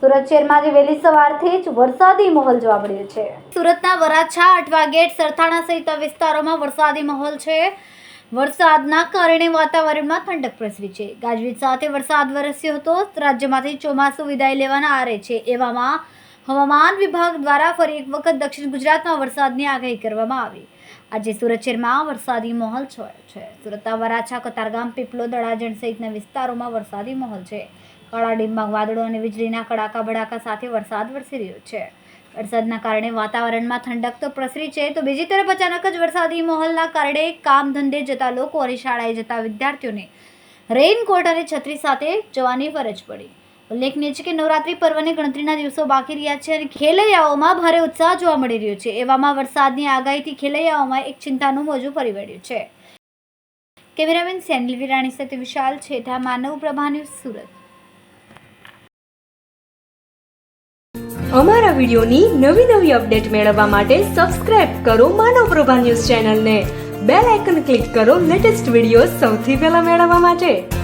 સુરત શહેરમાં આજે વહેલી સવારથી જ વરસાદી માહોલ જોવા મળ્યો છે. સુરતના વરાછા અઠવા ગેટ, સરથાણા સહિત વિસ્તારોમાં વરસાદી માહોલ છે. વરસાદના કારણે વાતાવરણમાં ઠંડક પ્રસરી છે. ગાજવીજ સાથે વરસાદ વરસ્યો હતો. રાજ્યમાંથી ચોમાસું વિદાય લેવાના આરે છે. એવામાં હવામાન વિભાગ દ્વારા ફરી એક વખત દક્ષિણ ગુજરાતમાં વરસાદની આગાહી કરવામાં આવી. આજે સુરત શહેરમાં વરસાદી માહોલ છવાયો છે. સુરતના વરાછા, કતારગામ પીપલો દડાજણ સહિતના વિસ્તારોમાં વરસાદી માહોલ છે. કાળા ડિંબાગ વાદળો અને વીજળીના કડાકા બડાકા સાથે વરસાદ વરસી રહ્યો છે. વરસાદના કારણે વાતાવરણમાં ઠંડક તો પ્રસરી છે, તો બીજી તરફ અચાનક જ વરસાદી માહોલના કારણે કામ ધંધે જતા લોકો અને શાળાએ જતા વિદ્યાર્થીઓને રેઇનકોટ અને છત્રી સાથે જવાની ફરજ પડી. ઉલ્લેખનીય છે કે નવરાત્રી પર્વને ગણતરીના દિવસો બાકી રહ્યા છે અને ખેલૈયાઓમાં ભારે ઉત્સાહ જોવા મળી રહ્યો છે. એવામાં વરસાદની આગાહીથી ખેલૈયાઓમાં એક ચિંતાનું મોજું ફરી વળ્યું છે. કેમેરામેન સેનિલ વિરાણી સાથે વિશાલ છેઠા, માનવ પ્રભા ન્યૂઝ સુરત. અમારા વિડીયોની નવી નવી અપડેટ મેળવવા માટે સબસ્ક્રાઇબ કરો માનવ પ્રભા ન્યૂઝ ચેનલને. બેલ આઇકન ક્લિક કરો લેટેસ્ટ વીડિયો સૌથી પહેલા મેળવવા માટે.